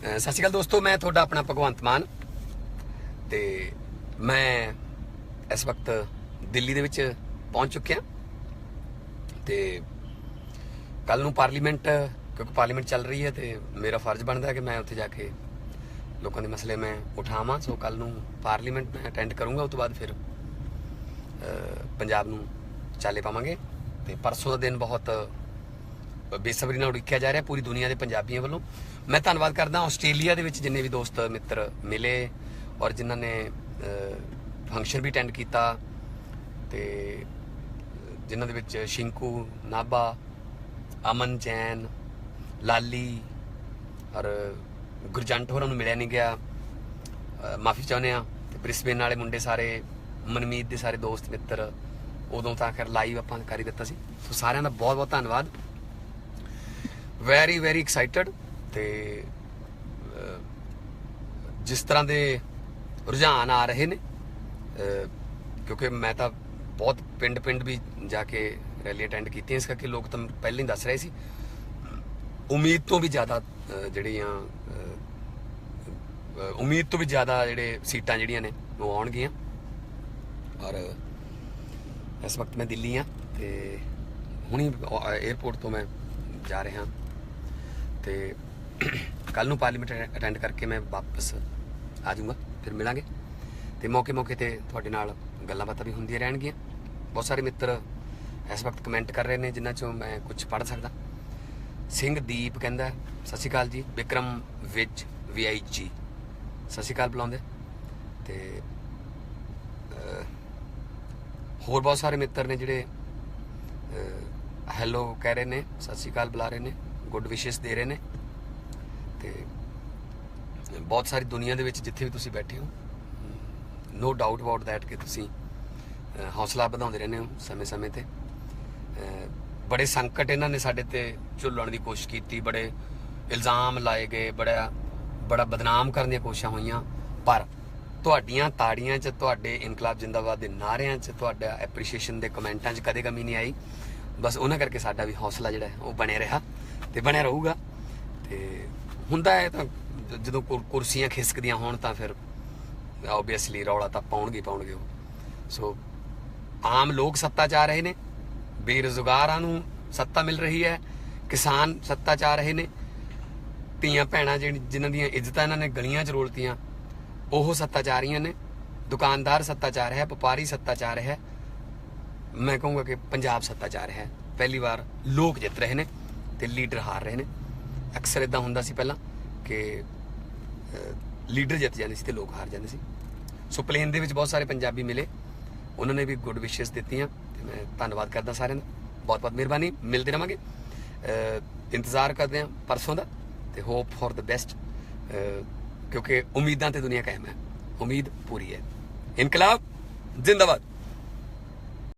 ਸਤਿ ਸ਼੍ਰੀ ਅਕਾਲ ਦੋਸਤੋ, ਮੈਂ ਤੁਹਾਡਾ ਆਪਣਾ ਭਗਵੰਤ ਮਾਨ ਤੇ ਮੈਂ ਇਸ ਵਕਤ ਦਿੱਲੀ ਦੇ ਵਿੱਚ ਪਹੁੰਚ ਚੁੱਕਿਆ। ਤੇ ਕੱਲ ਨੂੰ ਪਾਰਲੀਮੈਂਟ, ਕਿਉਂਕਿ ਪਾਰਲੀਮੈਂਟ ਚੱਲ ਰਹੀ ਹੈ ਤੇ ਮੇਰਾ ਫਰਜ਼ ਬਣਦਾ ਕਿ ਮੈਂ ਉੱਥੇ ਜਾ ਕੇ ਲੋਕਾਂ ਦੇ ਮਸਲੇ ਮੈਂ ਉਠਾਵਾਂ। ਸੋ ਕੱਲ ਨੂੰ ਪਾਰਲੀਮੈਂਟ ਮੈਂ ਅਟੈਂਡ ਕਰੂੰਗਾ, ਉਸ ਤੋਂ ਬਾਅਦ ਫਿਰ ਪੰਜਾਬ ਨੂੰ ਚਾਲੇ ਪਾਵਾਂਗੇ। ਤੇ ਪਰਸੋਂ ਦਾ ਦਿਨ ਬਹੁਤ ਬੇਸਬਰੀ ਨਾਲ ਉਡੀਕਿਆ ਜਾ ਰਿਹਾ ਪੂਰੀ ਦੁਨੀਆ ਦੇ ਪੰਜਾਬੀਆਂ ਵੱਲੋਂ। ਮੈਂ ਧੰਨਵਾਦ ਕਰਦਾ ਆਸਟ੍ਰੇਲੀਆ ਦੇ ਵਿੱਚ ਜਿੰਨੇ ਵੀ ਦੋਸਤ ਮਿੱਤਰ ਮਿਲੇ ਔਰ ਜਿਨ੍ਹਾਂ ਨੇ ਫੰਕਸ਼ਨ ਵੀ ਅਟੈਂਡ ਕੀਤਾ ਤੇ ਜਿਨ੍ਹਾਂ ਦੇ ਵਿੱਚ ਸ਼ਿੰਕੂ, ਨਾਭਾ, ਅਮਨ ਜੈਨ, ਲਾਲੀ ਔਰ ਗੁਰਜੰਟ ਹੋਰਾਂ ਨੂੰ ਮਿਲਿਆ ਨਹੀਂ ਗਿਆ। ਮਾਫੀ ਚਾਹੁੰਦੇ ਆ ਤੇ ਬ੍ਰਿਸਬੇਨ ਵਾਲੇ ਮੁੰਡੇ ਸਾਰੇ, ਮਨਮੀਤ ਦੇ ਸਾਰੇ ਦੋਸਤ ਮਿੱਤਰ, ਉਦੋਂ ਤਾਂ ਆਖਰ ਲਾਈਵ ਆਪਾਂ ਕਰੀ ਦਿੱਤਾ ਸੀ। ਸੋ ਸਾਰਿਆਂ ਦਾ ਬਹੁਤ ਬਹੁਤ ਧੰਨਵਾਦ। ਵੈਰੀ ਵੈਰੀ ਐਕਸਾਈਟਡ ਤੇ ਜਿਸ ਤਰ੍ਹਾਂ ਦੇ ਰੁਝਾਨ ਆ ਰਹੇ ਨੇ ਕਿਉਂਕਿ ਮੈਂ ਤਾਂ ਬਹੁਤ ਪਿੰਡ-ਪਿੰਡ ਵੀ ਜਾ ਕੇ ਰੈਲੀ ਅਟੈਂਡ ਕੀਤੀਆਂ ਇਸ ਕਰਕੇ ਲੋਕ ਤਾਂ ਪਹਿਲਾਂ ਹੀ ਦੱਸ ਰਹੇ ਸੀ। ਉਮੀਦ ਤੋਂ ਵੀ ਜ਼ਿਆਦਾ ਜਿਹੜੀਆਂ ਉਮੀਦ ਤੋਂ ਵੀ ਜ਼ਿਆਦਾ ਜਿਹੜੇ ਸੀਟਾਂ ਜਿਹੜੀਆਂ ਨੇ, ਉਹ ਆਉਣਗੀਆਂ। ਔਰ ਇਸ ਵਕਤ ਮੈਂ ਦਿੱਲੀ ਆ ਤੇ ਹੁਣੀ 에어ਪੋਰਟ ਤੋਂ ਮੈਂ ਜਾ ਰਿਹਾ। ਤੇ ਕੱਲ ਨੂੰ ਪਾਰਲੀਮੈਂਟ ਅਟੈਂਡ ਕਰਕੇ ਮੈਂ ਵਾਪਸ ਆ ਜਾਊਂਗਾ, ਫਿਰ ਮਿਲਾਂਗੇ। ਤੇ ਮੌਕੇ ਮੌਕੇ ਤੇ ਤੁਹਾਡੇ ਨਾਲ ਗੱਲਾਂ ਬਾਤਾਂ ਵੀ ਹੁੰਦੀਆਂ ਰਹਿਣਗੀਆਂ। ਬਹੁਤ ਸਾਰੇ ਮਿੱਤਰ ਇਸ ਵਕਤ ਕਮੈਂਟ ਕਰ ਰਹੇ ਨੇ, ਜਿਨ੍ਹਾਂ ਚੋਂ ਮੈਂ ਕੁਝ ਪੜ੍ਹ ਸਕਦਾ। ਸਿੰਘ ਦੀਪ ਕਹਿੰਦਾ, ਸਤਿ ਸ਼੍ਰੀ ਅਕਾਲ ਜੀ, ਵਿਕਰਮ ਵਿਜ ਵੀਆਈਜੀ ਸਤਿ ਸ਼੍ਰੀ ਅਕਾਲ ਬੁਲਾਉਂਦੇ। ਤੇ ਹੋਰ ਬਹੁਤ ਸਾਰੇ ਮਿੱਤਰ ਨੇ ਜਿਹੜੇ ਹੈਲੋ ਕਹਿ ਰਹੇ ਨੇ, ਸਤਿ ਸ਼੍ਰੀ ਅਕਾਲ ਬੁਲਾ ਰਹੇ ਨੇ ਗੁੱਡ ਵਿਸ਼ੇਸ ਦੇ ਰਹੇ ਨੇ। ਬਹੁਤ ਸਾਰੀ ਦੁਨੀਆ ਦੇ ਵਿੱਚ ਜਿੱਥੇ ਵੀ ਤੁਸੀਂ ਬੈਠੇ ਹੋ ਨੋ ਡਾਊਟ ਅਬਾਊਟ ਥੈਟ ਕਿ ਤੁਸੀਂ ਹੌਸਲਾ ਵਧਾਉਂਦੇ ਰਹਿੰਦੇ ਹੋ ਸਮੇਂ-ਸਮੇਂ ਤੇ। ਬੜੇ ਸੰਕਟ ਇਹਨਾਂ ਨੇ ਸਾਡੇ ਤੇ ਝੁੱਲਣ ਦੀ ਕੋਸ਼ਿਸ਼ ਕੀਤੀ, ਬੜੇ ਇਲਜ਼ਾਮ ਲਾਏ ਗਏ, ਬੜਾ ਬੜਾ ਬਦਨਾਮ ਕਰਨ ਦੀਆਂ ਕੋਸ਼ਿਸ਼ਾਂ ਹੋਈਆਂ। ਪਰ ਤੁਹਾਡੀਆਂ ਤਾੜੀਆਂ 'ਚ, ਤੁਹਾਡੇ ਇਨਕਲਾਬ ਜਿੰਦਾਬਾਦ ਦੇ ਨਾਰਿਆਂ 'ਚ, ਤੁਹਾਡਾ ਐਪਰੀਸ਼ੀਏਸ਼ਨ ਦੇ ਕਮੈਂਟਾਂ 'ਚ ਕਦੇ ਕਮੀ ਨਹੀਂ ਆਈ। ਬਸ ਉਹਨਾਂ ਕਰਕੇ ਸਾਡਾ ਵੀ ਹੌਸਲਾ ਜਿਹੜਾ ਉਹ ਬਣਿਆ ਰਿਹਾ ਤੇ ਬਣਿਆ ਰਹੂਗਾ। ਤੇ ਹੁੰਦਾ ਹੈ ਤਾਂ ਜਦੋਂ ਕੁਰ- ਕੁਰਸੀਆਂ ਖਿਸਕਦੀਆਂ ਹੋਣ ਤਾਂ ਫਿਰ ਆਬਵੀਅਸਲੀ ਰੌਲਾ ਤਾਂ ਪਾਉਣਗੇ ਪਾਉਣਗੇ ਉਹ। ਸੋ ਆਮ ਲੋਕ ਸੱਤਾ ਚ ਰਹੇ ਨੇ, ਬੇਰੁਜ਼ਗਾਰਾਂ ਨੂੰ ਸੱਤਾ ਮਿਲ ਰਹੀ ਹੈ, ਕਿਸਾਨ ਸੱਤਾ ਚ ਰਹੇ ਨੇ, ਧੀਆਂ ਭੈਣਾਂ ਜਿਹੜੀ ਜਿਨ੍ਹਾਂ ਦੀਆਂ ਇੱਜ਼ਤਾਂ ਇਹਨਾਂ ਨੇ ਗਲੀਆਂ 'ਚ ਰੋਲਤੀਆਂ, ਉਹ ਸੱਤਾ ਚ ਰਹੀਆਂ ਨੇ, ਦੁਕਾਨਦਾਰ ਸੱਤਾ ਚ ਆ ਰਿਹਾ ਹੈ ਵਪਾਰੀ ਸੱਤਾ ਚ ਰਿਹਾ ਹੈ ਮੈਂ ਕਹੂੰਗਾ ਕਿ ਪੰਜਾਬ ਸੱਤਾ ਚ ਆ ਰਿਹਾ ਹੈ। ਪਹਿਲੀ ਵਾਰ ਲੋਕ ਜਿੱਤ ਰਹੇ ਨੇ ਤੇ ਲੀਡਰ ਹਾਰ ਰਹੇ ਨੇ। ਅਕਸਰ ਇਦਾਂ ਹੁੰਦਾ ਸੀ ਪਹਿਲਾਂ ਕਿ ਲੀਡਰ ਜਿੱਤ ਜਾਂਦੇ ਸੀ ਤੇ ਲੋਕ ਹਾਰ ਜਾਂਦੇ ਸੀ। ਸੋ ਪਲੇਨ ਦੇ ਵਿੱਚ ਬਹੁਤ ਸਾਰੇ ਪੰਜਾਬੀ ਮਿਲੇ। ਉਹਨਾਂ ਨੇ ਵੀ ਗੁੱਡ ਵਿਸ਼ੇਸ ਦਿੱਤੀਆਂ ਤੇ ਮੈਂ ਧੰਨਵਾਦ ਕਰਦਾ ਸਾਰਿਆਂ ਦਾ। ਬਹੁਤ ਬਹੁਤ ਮਿਹਰਬਾਨੀ। ਮਿਲਦੇ ਰਵਾਂਗੇ। ਇੰਤਜ਼ਾਰ ਕਰਦੇ ਹਾਂ ਪਰਸੋਂ ਦਾ ਤੇ ਹੋਪ ਫॉर द ਬੈਸਟ ਕਿਉਂਕਿ ਉਮੀਦਾਂ ਤੇ ਦੁਨੀਆ ਕਾਇਮ ਹੈ। ਉਮੀਦ ਪੂਰੀ ਹੈ। ਇਨਕਲਾਬ, ਜ਼ਿੰਦਾਬਾਦ।